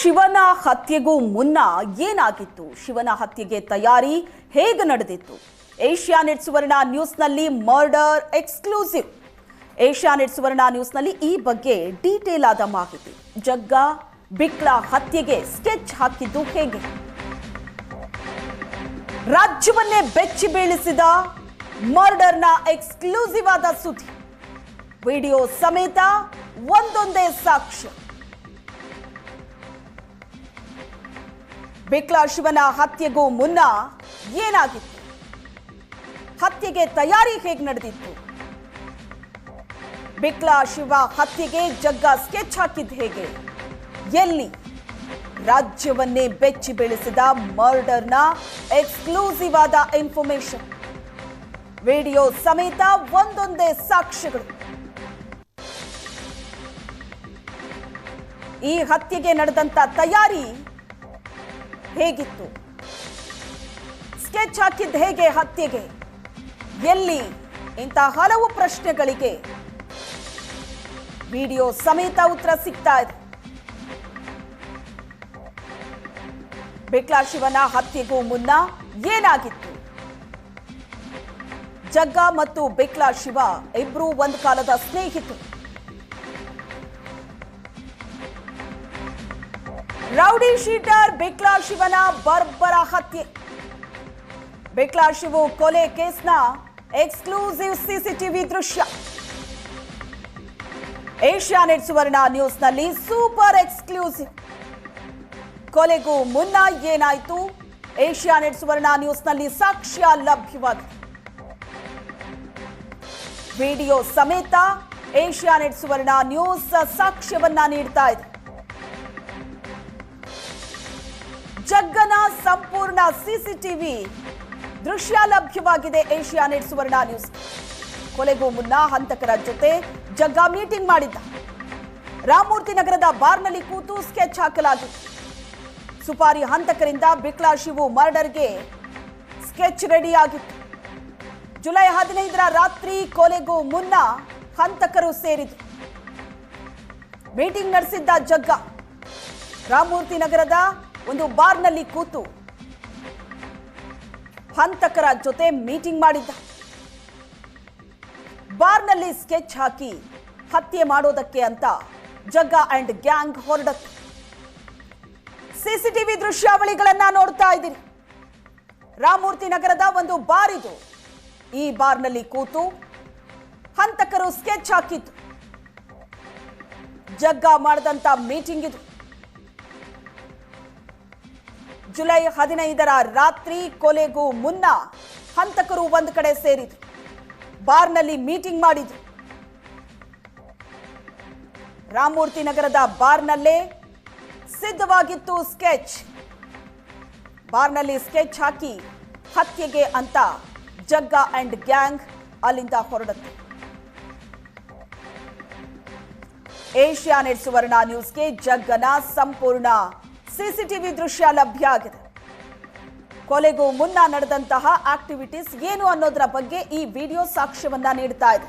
ಶಿವನ ಹತ್ಯೆಗೂ ಮುನ್ನ ಏನಾಗಿತ್ತು? ಶಿವನ ಹತ್ಯೆಗೆ ತಯಾರಿ ಹೇಗೆ ನಡೆದಿತ್ತು? ಏಷ್ಯಾನೆಟ್ ಸುವರ್ಣ ನ್ಯೂಸ್ನಲ್ಲಿ ಮರ್ಡರ್ ಎಕ್ಸ್ಕ್ಲೂಸಿವ್. ಏಷ್ಯಾನೆಟ್ ಸುವರ್ಣ ನ್ಯೂಸ್ನಲ್ಲಿ ಈ ಬಗ್ಗೆ ಡೀಟೇಲ್ ಆದ ಮಾಹಿತಿ. ಜಗ್ಗ ಬಿಕ್ಲ ಹತ್ಯೆಗೆ ಸ್ಕೆಚ್ ಹಾಕಿದ್ದು ಹೇಗೆ? ರಾಜ್ಯವನ್ನೇ ಬೆಚ್ಚಿ ಬೀಳಿಸಿದ ಮರ್ಡರ್ನ ಎಕ್ಸ್ಕ್ಲೂಸಿವ್ ಆದ ಸುದ್ದಿ. ವಿಡಿಯೋ ಸಮೇತ ಒಂದೊಂದೇ ಸಾಕ್ಷ್ಯ. ಬಿಕ್ಲಾ ಶಿವನ ಹತ್ಯೆಗೂ ಮುನ್ನ ಏನಾಗಿತ್ತು? ಹತ್ಯೆಗೆ ತಯಾರಿ ಹೇಗೆ ನಡೆದಿತ್ತು? ಬಿಕ್ಲಾ ಶಿವ ಹತ್ಯೆಗೆ ಜಗ್ಗ ಸ್ಕೆಚ್ ಹಾಕಿದ್ದು ಹೇಗೆ? ಎಲ್ಲಿ? ರಾಜ್ಯವನ್ನೇ ಬೆಚ್ಚಿ ಬೆಳೆಸಿದ ಮರ್ಡರ್ನ ಎಕ್ಸ್ಕ್ಲೂಸಿವ್ ಆದ ಇನ್ಫಾರ್ಮೇಶನ್ ವಿಡಿಯೋ ಸಮೇತ ಒಂದೊಂದೇ ಸಾಕ್ಷ್ಯಗಳು. ಈ ಹತ್ಯೆಗೆ ನಡೆದಂತ ತಯಾರಿ ಹೇಗಿತ್ತು? ಸ್ಕೆಚ್ ಹಾಕಿದ್ದು ಹೇಗೆ ಹತ್ಯೆಗೆ? ಎಲ್ಲಿ ಇಂತಹ ಹಲವು ಪ್ರಶ್ನೆಗಳಿಗೆ ವಿಡಿಯೋ ಸಮೇತ ಉತ್ತರ ಸಿಗ್ತಾ ಇದೆ. ಬಿಟ್ಲಾ ಶಿವನ ಹತ್ಯೆಗೂ ಮುನ್ನ ಏನಾಗಿತ್ತು? ಜಗ್ಗ ಮತ್ತು ಬಿಕ್ಲಾ ಶಿವ ಇಬ್ರು ಒಂದು ಕಾಲದ ಸ್ನೇಹಿತರು. ರೌಡಿ ಶೀಟರ್ ಬಿಕ್ಲಾ ಶಿವನ ಬರ್ಬರ ಹತ್ಯೆ. ಬಿಕ್ಲಾ ಶಿವು ಕೊಲೆ ಕೇಸ್ನ ಎಕ್ಸ್ಕ್ಲೂಸಿವ್ ಸಿಸಿಟಿವಿ ದೃಶ್ಯ. ಏಷ್ಯಾನೆಟ್ ಸುವರ್ಣ ನ್ಯೂಸ್ನಲ್ಲಿ ಸೂಪರ್ ಎಕ್ಸ್ಕ್ಲೂಸಿವ್. ಕೊಲೆಗೂ ಮುನ್ನ ಏನಾಯಿತು? ಏಷ್ಯಾನೆಟ್ ಸುವರ್ಣ ನ್ಯೂಸ್ನಲ್ಲಿ ಸಾಕ್ಷ್ಯ ಲಭ್ಯವಾಗಿದೆ ವಿಡಿಯೋ ಸಮೇತ ಏಷ್ಯಾನೆಟ್ ಸುವರ್ಣ ನ್ಯೂಸ್ ಸಾಕ್ಷ್ಯವನ್ನ ನೀಡ್ತಾ ಇದೆ. ಜಗ್ಗನ ಸಂಪೂರ್ಣ ಸಿಸಿಟಿವಿ ದೃಶ್ಯ ಲಭ್ಯವಾಗಿದೆ. ಏಷ್ಯಾನೆಟ್ ಸುವರ್ಣ ನ್ಯೂಸ್. ಕೊಲೆಗೂ ಮುನ್ನ ಹಂತಕರ ಜೊತೆ ಜಗ್ಗ ಮೀಟಿಂಗ್ ಮಾಡಿದ್ದ. ರಾಮಮೂರ್ತಿ ನಗರದ ಬಾರ್ನಲ್ಲಿ ಕೂತು ಸ್ಕೆಚ್ ಹಾಕಲಾಗಿತ್ತು ಸುಪಾರಿ ಹಂತಕರಿಂದ ಬಿಕ್ಲಾ ಶಿವು ಮರ್ಡರ್ಗೆ ಸ್ಕೆಚ್ ರೆಡಿ ಆಗಿತ್ತು ಜುಲೈ ಹದಿನೈದರ ರಾತ್ರಿ ಕೊಲೆಗೂ ಮುನ್ನ ಹಂತಕರು ಸೇರಿದ್ರು. ಮೀಟಿಂಗ್ ನಡೆಸಿದ್ದ ಜಗ್ಗ. ರಾಮಮೂರ್ತಿ ನಗರದ ಒಂದು ಬಾರ್ನಲ್ಲಿ ಕೂತು ಹಂತಕರ ಜೊತೆ ಮೀಟಿಂಗ್ ಮಾಡಿದ್ದ. ಬಾರ್ನಲ್ಲಿ ಸ್ಕೆಚ್ ಹಾಕಿ ಹತ್ಯೆ ಮಾಡೋದಕ್ಕೆ ಅಂತ ಜಗ್ಗ ಅಂಡ್ ಗ್ಯಾಂಗ್ ಹೊರಡತ್ತೆ ಸಿಸಿಟಿವಿ ದೃಶ್ಯಾವಳಿಗಳನ್ನ ನೋಡ್ತಾ ಇದ್ದೀರಿ. ರಾಮಮೂರ್ತಿ ನಗರದ ಒಂದು ಬಾರ್ ಇದು ಈ ಬಾರ್ನಲ್ಲಿ ಕೂತು ಹಂತಕರು ಸ್ಕೆಚ್ ಹಾಕಿತ್ತು ಜಗ್ಗ ಮಾಡಿದಂತ ಮೀಟಿಂಗ್ ಇದು. ಜುಲೈ ಹದಿನೈದರ ರಾತ್ರಿ ಕೊಲೆಗೂ ಮುನ್ನ ಹಂತಕರು ಒಂದು ಕಡೆ ಸೇರಿದ್ರು. ಬಾರ್ನಲ್ಲಿ ಮೀಟಿಂಗ್ ಮಾಡಿದ್ರು. ರಾಮಮೂರ್ತಿ ನಗರದ ಬಾರ್ನಲ್ಲೇ ಸಿದ್ಧವಾಗಿತ್ತು ಸ್ಕೆಚ್. ಬಾರ್ನಲ್ಲಿ ಸ್ಕೆಚ್ ಹಾಕಿ ಹತ್ಯೆಗೆ ಅಂತ ಜಗ್ಗ ಅಂಡ್ ಗ್ಯಾಂಗ್ ಅಲ್ಲಿಂದ ಹೊರಡುತ್ತೆ. ಏಷ್ಯಾನೆಟ್ ಸುವರ್ಣ ನ್ಯೂಸ್ಗೆ ಜಗ್ಗನ ಸಂಪೂರ್ಣ ಸಿಸಿಟಿವಿ ದೃಶ್ಯ ಲಭ್ಯ ಆಗಿದೆ. ಕೊಲೆಗೂ ಮುನ್ನ ನಡೆದಂತಹ ಆಕ್ಟಿವಿಟೀಸ್ ಏನು ಅನ್ನೋದರ ಬಗ್ಗೆ ಈ ವಿಡಿಯೋ ಸಾಕ್ಷ್ಯವನ್ನ ನೀಡ್ತಾ ಇದೆ.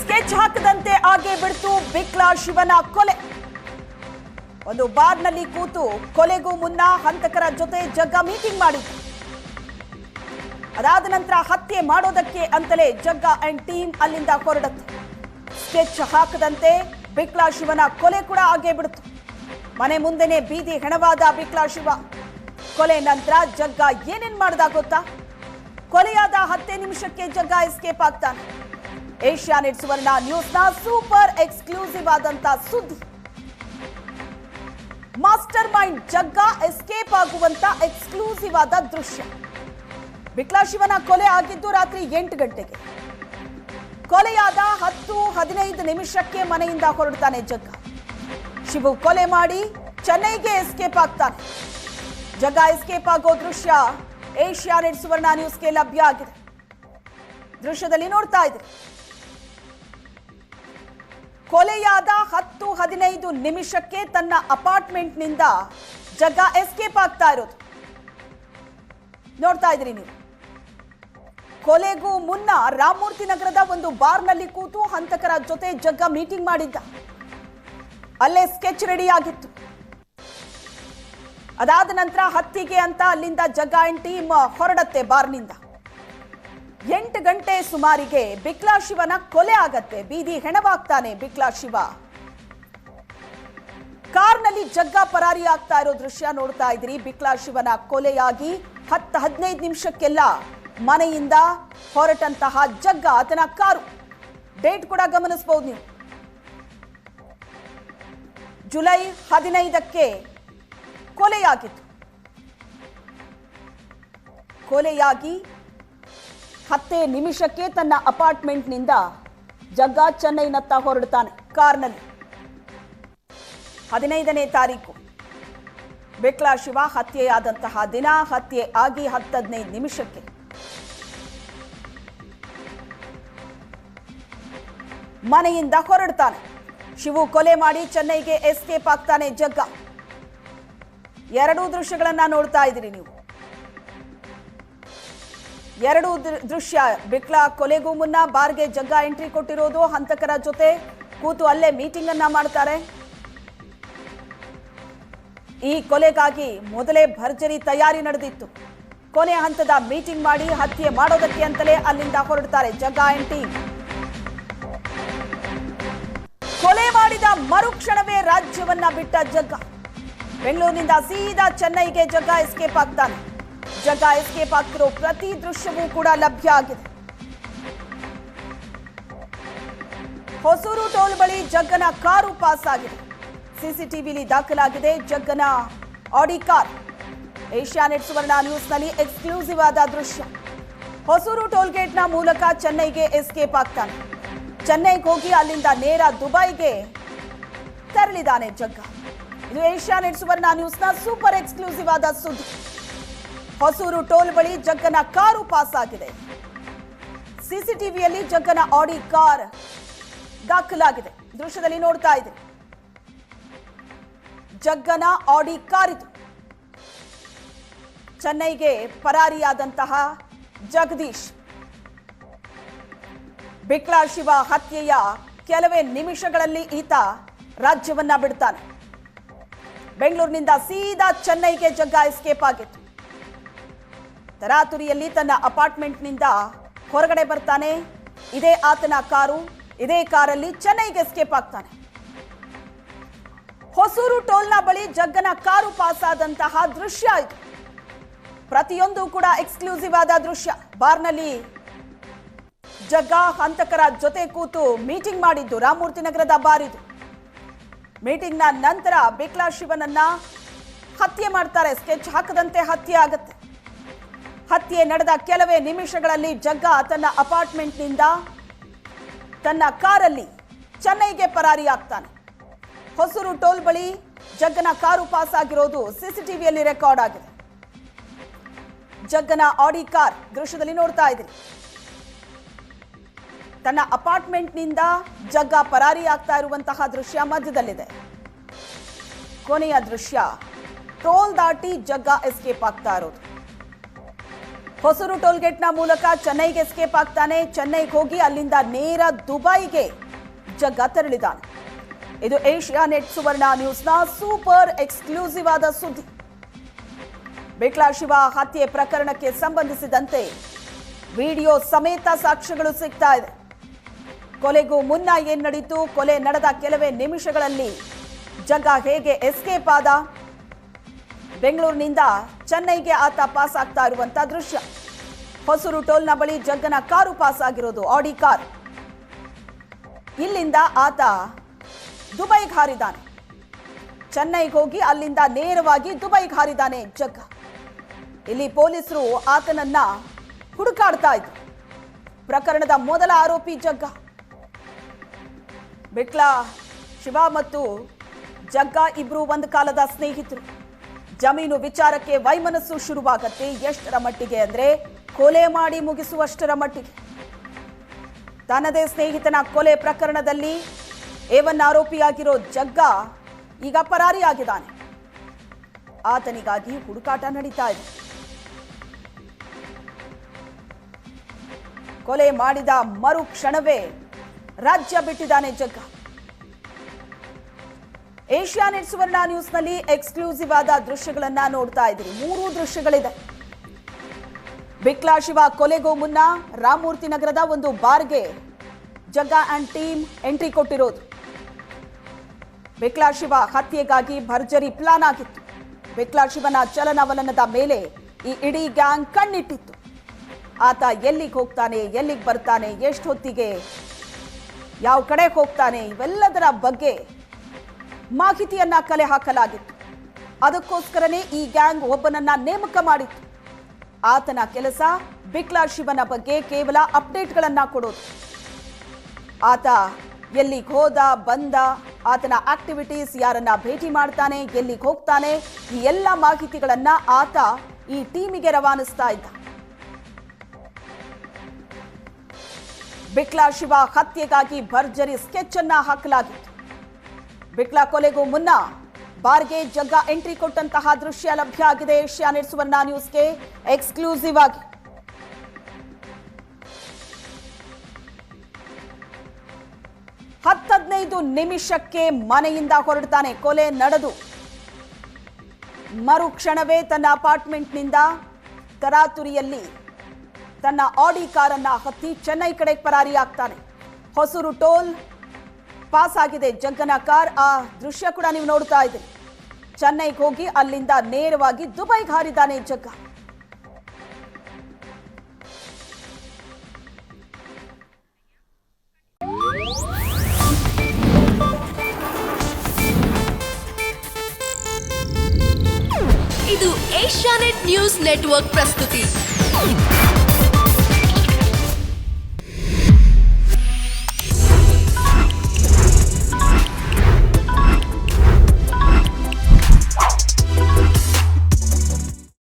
ಸ್ಕೆಚ್ ಹಾಕದಂತೆ ಆಗೇ ಬಿಡ್ತು ಬಿಕ್ಲಾ ಶಿವನ ಕೊಲೆ. ಒಂದು ಬಾರ್ನಲ್ಲಿ ಕೂತು ಕೊಲೆಗೂ ಮುನ್ನ ಹಂತಕರ ಜೊತೆ ಜಗ್ಗ ಮೀಟಿಂಗ್ ಮಾಡಿದ್ರು. ಅದಾದ ನಂತರ ಹತ್ಯೆ ಮಾಡೋದಕ್ಕೆ ಅಂತಲೇ ಜಗ್ಗ ಅಂಡ್ ಟೀಮ್ ಅಲ್ಲಿಂದ ಹೊರಡತ್ತು. ಸ್ಕೆಚ್ ಹಾಕದಂತೆ ಬಿಕ್ಲಾ ಶಿವನ ಕೊಲೆ ಕೂಡ ಆಗೇ ಬಿಡ್ತು. ಮನೆ ಮುಂದೆನೆ ಬೀದಿ ಹೆಣವಾದ ಬಿಕ್ಲಾ ಶಿವ. ಕೊಲೆ ನಂತರ ಜಗ್ಗ ಏನೇನ್ ಮಾಡ್ದ ಗೊತ್ತಾ? ಕೊಲೆಯಾದ ಹತ್ತೇ ನಿಮಿಷಕ್ಕೆ ಜಗ್ಗ ಎಸ್ಕೇಪ್ ಆಗ್ತಾನೆ. ಏಷ್ಯಾನೆಟ್ ಸುವರ್ಣ ನ್ಯೂಸ್ನ ಸೂಪರ್ ಎಕ್ಸ್ಕ್ಲೂಸಿವ್ ಆದಂತ ಸುದ್ದಿ. ಮಾಸ್ಟರ್ ಮೈಂಡ್ ಜಗ್ಗ ಎಸ್ಕೇಪ್ ಆಗುವಂತ ಎಕ್ಸ್ಕ್ಲೂಸಿವ್ ಆದ ದೃಶ್ಯ. ಬಿಕ್ಲಾ ಶಿವನ ಕೊಲೆ ಆಗಿದ್ದು ರಾತ್ರಿ ಎಂಟು ಗಂಟೆಗೆ. ಕೊಲೆಯಾದ ಹತ್ತು ಹದಿನೈದು ನಿಮಿಷಕ್ಕೆ ಮನೆಯಿಂದ ಹೊರಡ್ತಾನೆ ಜಗ್ಗ. ಶಿವು ಕೊಲೆ ಮಾಡಿ ಚೆನ್ನೈಗೆ ಎಸ್ಕೇಪ್ ಆಗ್ತಾನೆ. ಜಗ್ಗ ಎಸ್ಕೇಪ್ ಆಗೋ ದೃಶ್ಯ ಏಷ್ಯಾ ನೆಟ್ ಸುವರ್ಣ ನ್ಯೂಸ್ಗೆ ಲಭ್ಯ ಆಗಿದೆ. ದೃಶ್ಯದಲ್ಲಿ ನೋಡ್ತಾ ಇದ್ದೀರಿ. ಕೊಲೆಯಾದ ಹತ್ತು ಹದಿನೈದು ನಿಮಿಷಕ್ಕೆ ತನ್ನ ಅಪಾರ್ಟ್ಮೆಂಟ್ನಿಂದ ಜಗ್ಗ ಎಸ್ಕೇಪ್ ಆಗ್ತಾ ಇರೋದು. ನೋಡ್ತಾ ಇದ್ರಿ ನೀವು. ಕೊಲೆಗೂ ಮುನ್ನ ರಾಮಮೂರ್ತಿ ನಗರದ ಒಂದು ಬಾರ್ನಲ್ಲಿ ಕೂತು ಹಂತಕರ ಜೊತೆ ಜಗ್ಗ ಮೀಟಿಂಗ್ ಮಾಡಿದ್ದ. ಅಲ್ಲೇ ಸ್ಕೆಚ್ ರೆಡಿ ಆಗಿತ್ತು. ಅದಾದ ನಂತರ ಹತ್ತಿಗೆ ಅಂತ ಅಲ್ಲಿಂದ ಜಗ್ಗ ಅಂಡ್ ಟೀಮ್ ಹೊರಡತ್ತೆ ಬಾರ್ನಿಂದ. ಎಂಟು ಗಂಟೆ ಸುಮಾರಿಗೆ ಬಿಕ್ಲಾ ಶಿವನ ಕೊಲೆ ಆಗತ್ತೆ. ಬೀದಿ ಹೆಣವಾಗ್ತಾನೆ ಬಿಕ್ಲಾ ಶಿವ. ಕಾರ್ನಲ್ಲಿ ಜಗ್ಗ ಪರಾರಿ ಆಗ್ತಾ ಇರೋ ದೃಶ್ಯ ನೋಡ್ತಾ ಇದ್ರಿ ಬಿಕ್ಲಾ ಶಿವನ ಕೊಲೆಯಾಗಿ ಹತ್ತು ಹದಿನೈದು ನಿಮಿಷಕ್ಕೆಲ್ಲ ಮನೆಯಿಂದ ಹೊರಟಂತಹ ಜಗ್ಗ ಆತನ ಕಾರು. ಡೇಟ್ ಕೂಡ ಗಮನಿಸಬಹುದು ನೀವು. ಜುಲೈ ಹದಿನೈದಕ್ಕೆ ಕೊಲೆಯಾಗಿತ್ತು. ಕೊಲೆಯಾಗಿ ಹತ್ತೇ ನಿಮಿಷಕ್ಕೆ ತನ್ನ ಅಪಾರ್ಟ್ಮೆಂಟ್ನಿಂದ ಜಗ್ಗ ಚೆನ್ನೈನತ್ತ ಹೊರಡ್ತಾನೆ ಕಾರ್ನಲ್ಲಿ. ಹದಿನೈದನೇ ತಾರೀಕು. ಬೆಕ್ಲಾ ಶಿವ ಹತ್ಯೆಯಾದಂತಹ ದಿನ ಹತ್ಯೆ ಆಗಿ ಹತ್ತದನೈದು ನಿಮಿಷಕ್ಕೆ. ಮನೆಯಿಂದ ಹೊರಡ್ತಾನೆ ಶಿವು ಕೊಲೆ ಮಾಡಿ ಚೆನ್ನೈಗೆ ಎಸ್ಕೇಪ್ ಆಗ್ತಾನೆ ಜಗ್ಗ. ಎರಡೂ ದೃಶ್ಯಗಳನ್ನ ನೋಡ್ತಾ ಇದ್ದೀರಿ ನೀವು. ಎರಡು ದೃಶ್ಯ. ಬಿಕ್ಲಾ ಕೊಲೆಗೂ ಮುನ್ನ ಬಾರ್ಗೆ ಜಗ್ಗ ಎಂಟ್ರಿ ಕೊಟ್ಟಿರೋದು ಹಂತಕರ ಜೊತೆ. ಕೂತು ಅಲ್ಲೇ ಮೀಟಿಂಗ್ ಅನ್ನ ಮಾಡ್ತಾರೆ. ಈ ಕೊಲೆಗಾಗಿ ಮೊದಲೇ ಭರ್ಜರಿ ತಯಾರಿ ನಡೆದಿತ್ತು. ಕೊನೆ ಹಂತದ ಮೀಟಿಂಗ್ ಮಾಡಿ ಹತ್ಯೆ ಮಾಡೋದಕ್ಕೆ ಅಂತಲೇ ಅಲ್ಲಿಂದ ಹೊರಡ್ತಾರೆ ಜಗ್ಗ ಎಂಟಿ ಕೊಲೆ ಮಾಡಿದ ಮರುಕ್ಷಣವೇ ರಾಜ್ಯವನ್ನ ಬಿಟ್ಟ ಜಗ್ಗ. ಬೆಂಗಳೂರಿನಿಂದ ಸೀದಾ ಚೆನ್ನೈಗೆ ಜಗ್ಗ ಎಸ್ಕೇಪ್ ಆಗ್ತಾನೆ. ಜಗ್ಗ ಎಸ್ಕೇಪ್ ಆಗ್ತಿರೋ ಪ್ರತಿ ದೃಶ್ಯವೂ ಕೂಡ ಲಭ್ಯ ಆಗಿದೆ. ಹೊಸೂರು ಟೋಲ್ ಬಳಿ ಜಗ್ಗನ ಕಾರು ಪಾಸ್ ಆಗಿದೆ. ಸಿಸಿಟಿವಿಲಿ ದಾಖಲಾಗಿದೆ ಜಗ್ಗನ ಆಡಿ ಕಾರ್. ಏಷ್ಯಾನೆಟ್ ಸುವರ್ಣ ನ್ಯೂಸ್ನಲ್ಲಿ ಎಕ್ಸ್ಕ್ಲೂಸಿವ್ ಆದ ದೃಶ್ಯ. ಹೊಸೂರು ಟೋಲ್ ಟೋಲ್ಗೇಟ್ನ ಮೂಲಕ ಚೆನ್ನೈಗೆ ಎಸ್ಕೇಪ್ ಆಗ್ತಾನೆ. ಚೆನ್ನೈಗೆ ಹೋಗಿ ಅಲ್ಲಿಂದ ನೇರ ದುಬೈಗೆ ತೆರಳಿದಾನೆ ಜಗ್ಗ. ಇದು ಏಷ್ಯಾನೆಟ್ ಸುವರ್ಣ ನ್ಯೂಸ್ನ ಸೂಪರ್ ಎಕ್ಸ್ಕ್ಲೂಸಿವ್ ಆದ ಸುದ್ದಿ. ಹೊಸೂರು ಟೋಲ್ ಬಳಿ ಜಗ್ಗನ ಕಾರು ಪಾಸ್ ಆಗಿದೆ. ಸಿಸಿಟಿವಿಯಲ್ಲಿ ಜಗ್ಗನ ಆಡಿ ಕಾರ್ ದಾಖಲಾಗಿದೆ. ದೃಶ್ಯದಲ್ಲಿ ನೋಡ್ತಾ ಇದೆ ಜಗ್ಗನ ಆಡಿ ಕಾರ್ ಇದು. ಚೆನ್ನೈಗೆ ಪರಾರಿಯಾದಂತಹ ಜಗದೀಶ್. ಬಿಕ್ಲಾ ಶಿವ ಹತ್ಯೆಯ ಕೆಲವೇ ನಿಮಿಷಗಳಲ್ಲಿ ಈತ ರಾಜ್ಯವನ್ನ ಬಿಡ್ತಾನೆ. ಬೆಂಗಳೂರಿನಿಂದ ಸೀದಾ ಚೆನ್ನೈಗೆ ಜಗ್ಗ ಎಸ್ಕೇಪ್ ಆಗಿತ್ತು. ತರಾತುರಿಯಲ್ಲಿ ತನ್ನ ಅಪಾರ್ಟ್ಮೆಂಟ್ನಿಂದ ಹೊರಗಡೆ ಬರ್ತಾನೆ. ಇದೇ ಆತನ ಕಾರು, ಇದೇ ಕಾರಲ್ಲಿ ಚೆನ್ನೈಗೆ ಎಸ್ಕೇಪ್ ಆಗ್ತಾನೆ. ಹೊಸೂರು ಟೋಲ್ನ ಬಳಿ ಜಗ್ಗನ ಕಾರು ಪಾಸ್ ಆದಂತಹ ದೃಶ್ಯ ಇದು. ಪ್ರತಿಯೊಂದು ಕೂಡ ಎಕ್ಸ್ಕ್ಲೂಸಿವ್ ಆದ ದೃಶ್ಯ. ಬಾರ್ನಲ್ಲಿ ಜಗ್ಗ ಹಂತಕರ ಜೊತೆ ಕೂತು ಮೀಟಿಂಗ್ ಮಾಡಿದ್ದು ರಾಮಮೂರ್ತಿ ನಗರದ ಬಾರ್ ಇದು. ಮೀಟಿಂಗ್ನ ನಂತರ ಬಿಕ್ಲಾ ಶಿವನನ್ನ ಹತ್ಯೆ ಮಾಡ್ತಾರೆ. ಸ್ಕೆಚ್ ಹಾಕದಂತೆ ಹತ್ಯೆ ಆಗುತ್ತೆ. ಹತ್ಯೆ ನಡೆದ ಕೆಲವೇ ನಿಮಿಷಗಳಲ್ಲಿ ಜಗ್ಗ ತನ್ನ ಅಪಾರ್ಟ್ಮೆಂಟ್ನಿಂದ ತನ್ನ ಕಾರಲ್ಲಿ ಚೆನ್ನೈಗೆ ಪರಾರಿಯಾಗ್ತಾನೆ ಹೊಸೂರು ಟೋಲ್ ಬಳಿ ಜಗ್ಗನ ಕಾರು ಪಾಸ್ ಆಗಿರೋದು ಸಿಸಿಟಿವಿಯಲ್ಲಿ ರೆಕಾರ್ಡ್ ಆಗಿದೆ. ಜಗ್ಗನ ಆಡಿ ಕಾರ್ ದೃಶ್ಯದಲ್ಲಿ ನೋಡ್ತಾ ಇದ್ದೀನಿ ತನ್ನ ಅಪಾರ್ಟ್ಮೆಂಟ್ನಿಂದ ಜಗ್ಗ ಪರಾರಿ ಆಗ್ತಾ ಇರುವಂತಹ ದೃಶ್ಯ ಮಧ್ಯದಲ್ಲಿದೆ. ಕೊನೆಯ ದೃಶ್ಯ, ಟೋಲ್ ದಾಟಿ ಜಗ್ಗ ಎಸ್ಕೇಪ್ ಆಗ್ತಾ ಇರೋದು. ಹೊಸೂರು ಟೋಲ್ಗೇಟ್ನ ಮೂಲಕ ಚೆನ್ನೈಗೆ ಎಸ್ಕೇಪ್ ಆಗ್ತಾನೆ. ಚೆನ್ನೈಗೆ ಹೋಗಿ ಅಲ್ಲಿಂದ ನೇರ ದುಬೈಗೆ ಜಗ್ಗ ತೆರಳಿದಾನೆ ಇದು ಏಷ್ಯಾ ನೆಟ್ ಸುವರ್ಣ ನ್ಯೂಸ್ನ ಸೂಪರ್ ಎಕ್ಸ್ಕ್ಲೂಸಿವ್ ಆದ ಸುದ್ದಿ. ಬಿಟ್ಲಾ ಶಿವ ಹತ್ಯೆ ಪ್ರಕರಣಕ್ಕೆ ಸಂಬಂಧಿಸಿದಂತೆ ವಿಡಿಯೋ ಸಮೇತ ಸಾಕ್ಷ್ಯಗಳು ಸಿಗ್ತಾ ಇದೆ. ಕೊಲೆಗೂ ಮುನ್ನ ಏನ್ ನಡೀತು? ಕೊಲೆ ನಡೆದ ಕೆಲವೇ ನಿಮಿಷಗಳಲ್ಲಿ ಜಗ್ಗ ಹೇಗೆ ಎಸ್ಕೇಪ್ ಆದ? ಬೆಂಗಳೂರಿನಿಂದ ಚೆನ್ನೈಗೆ ಆತ ಪಾಸ್ ಆಗ್ತಾ ಇರುವಂತ ದೃಶ್ಯ. ಹೊಸೂರು ಟೋಲ್ನ ಬಳಿ ಜಗ್ಗನ ಕಾರು ಪಾಸ್ ಆಗಿರೋದು ಆಡಿ ಕಾರ್. ಇಲ್ಲಿಂದ ಆತ ದುಬೈಗೆ ಹಾರಿದಾನೆ ಚೆನ್ನೈಗೆ ಹೋಗಿ ಅಲ್ಲಿಂದ ನೇರವಾಗಿ ದುಬೈಗೆ ಹಾರಿದಾನೆ ಜಗ್ಗ. ಇಲ್ಲಿ ಪೊಲೀಸರು ಆತನನ್ನ ಹುಡುಕಾಡ್ತಾ ಇದ್ರು. ಪ್ರಕರಣದ ಮೊದಲ ಆರೋಪಿ ಜಗ್ಗ. ಬಿಟ್ಲ, ಶಿವ ಮತ್ತು ಜಗ್ಗ ಇಬ್ರು ಒಂದು ಕಾಲದ ಸ್ನೇಹಿತರು. ಜಮೀನು ವಿಚಾರಕ್ಕೆ ವೈಮನಸ್ಸು ಶುರುವಾಗತ್ತೆ ಎಷ್ಟರ ಮಟ್ಟಿಗೆ ಅಂದ್ರೆ ಕೊಲೆ ಮಾಡಿ ಮುಗಿಸುವಷ್ಟರ ಮಟ್ಟಿಗೆ. ತನ್ನದೇ ಸ್ನೇಹಿತನ ಕೊಲೆ ಪ್ರಕರಣದಲ್ಲಿ ಏವನ್ ಆರೋಪಿಯಾಗಿರೋ ಜಗ್ಗ ಈಗ ಪರಾರಿಯಾಗಿದ್ದಾನೆ. ಆತನಿಗಾಗಿ ಹುಡುಕಾಟ ನಡೀತಾ ಇದೆ. ಕೊಲೆ ಮಾಡಿದ ಮರು ಕ್ಷಣವೇ ರಾಜ್ಯ ಬಿಟ್ಟಿದ್ದಾನೆ ಜಗ್ಗ. ಏಷ್ಯಾನೆಟ್ ಸುವರ್ಣ ನ್ಯೂಸ್ನಲ್ಲಿ ಎಕ್ಸ್ಕ್ಲೂಸಿವ್ ಆದ ದೃಶ್ಯಗಳನ್ನ ನೋಡ್ತಾ ಇದ್ದೀರಿ. ಮೂರು ದೃಶ್ಯಗಳಿದೆ. ಬಿಕ್ಲಾ ಶಿವ ಕೊಲೆಗೂ ಮುನ್ನ ರಾಮಮೂರ್ತಿ ನಗರದ ಒಂದು ಬಾರ್ಗೆ ಜಗ್ಗ ಅಂಡ್ ಟೀಮ್ ಎಂಟ್ರಿ ಕೊಟ್ಟಿರೋದು. ಬಿಕ್ಲಾ ಶಿವ ಹತ್ಯೆಗಾಗಿ ಭರ್ಜರಿ ಪ್ಲಾನ್ ಆಗಿತ್ತು. ಬಿಕ್ಲಾ ಶಿವನ ಚಲನವಲನದ ಮೇಲೆ ಈ ಇಡೀ ಗ್ಯಾಂಗ್ ಕಣ್ಣಿಟ್ಟಿತ್ತು. ಆತ ಎಲ್ಲಿಗೆ ಹೋಗ್ತಾನೆ, ಎಲ್ಲಿಗೆ ಬರ್ತಾನೆ, ಎಷ್ಟು ಹೊತ್ತಿಗೆ, ಯಾವ ಕಡೆ ಹೋಗ್ತಾನೆ, ಇವೆಲ್ಲದರ ಬಗ್ಗೆ ಮಾಹಿತಿಯನ್ನ ಕಲೆ ಹಾಕಲಾಗಿತ್ತು. ಅದಕ್ಕೋಸ್ಕರನೇ ಈ ಗ್ಯಾಂಗ್ ಒಬ್ಬನನ್ನ ನೇಮಕ ಮಾಡಿತ್ತು. ಆತನ ಕೆಲಸ ಬಿಕ್ಲಾ ಶಿವನ ಬಗ್ಗೆ ಕೇವಲ ಅಪ್ಡೇಟ್ಗಳನ್ನ ಕೊಡೋದು. ಆತ ಎಲ್ಲಿಗೆ ಹೋದ, ಬಂದ, ಆತನ ಆಕ್ಟಿವಿಟೀಸ್ ಯಾರನ್ನ ಭೇಟಿ ಮಾಡ್ತಾನೆ, ಎಲ್ಲಿಗೆ ಹೋಗ್ತಾನೆ, ಈ ಎಲ್ಲ ಮಾಹಿತಿಗಳನ್ನ ಆತ ಈ ಟೀಮಿಗೆ ರವಾನಿಸ್ತಾ ಇದ್ದ. ಬಿಕ್ಲಾ ಶಿವ ಹತ್ಯೆಗಾಗಿ ಭರ್ಜರಿ ಸ್ಕೆಚ್ ಅನ್ನ ಹಾಕಲಾಗಿತ್ತು. ಬಿಕ್ಲಾ ಕೊಲೆಗೂ ಮುನ್ನ ಬಾರ್ಗೆ ಜಗ್ಗ ಎಂಟ್ರಿ ಕೊಟ್ಟಂತಹ ದೃಶ್ಯ ಲಭ್ಯ ಆಗಿದೆ. ಏಷ್ಯಾನೆಟ್ ಸುವರ್ಣ ನ್ಯೂಸ್ಗೆ ಎಕ್ಸ್ಕ್ಲೂಸಿವ್ ಆಗಿ. ಹತ್ತದೈದು ನಿಮಿಷಕ್ಕೆ ಮನೆಯಿಂದ ಹೊರಡ್ತಾನೆ. ಕೊಲೆ ನಡೆದು. ಮರುಕ್ಷಣವೇ ತನ್ನ ಅಪಾರ್ಟ್ಮೆಂಟ್ನಿಂದ ತರಾತುರಿಯಲ್ಲಿ ತನ್ನ ಆಡಿ ಕಾರನ್ನ ಹತ್ತಿ ಚೆನ್ನೈ ಕಡೆ ಪರಾರಿಯಾಗ್ತಾನೆ. ಹೊಸೂರು ಟೋಲ್ ಪಾಸ್ ಆಗಿದೆ ಜಗ್ಗನ ಕಾರ್. ಆ ದೃಶ್ಯ ಕೂಡ ನೀವು ನೋಡ್ತಾ ಇದ್ದೀರಿ. ಚೆನ್ನೈಗೆ ಹೋಗಿ ಅಲ್ಲಿಂದ ನೇರವಾಗಿ ದುಬೈಗೆ ಹಾರಿದ್ದಾನೆ ಜಗ್ಗ. ಇದು ಏಷ್ಯಾನೆಟ್ ನ್ಯೂಸ್ ನೆಟ್ವರ್ಕ್ ಪ್ರಸ್ತುತಿ.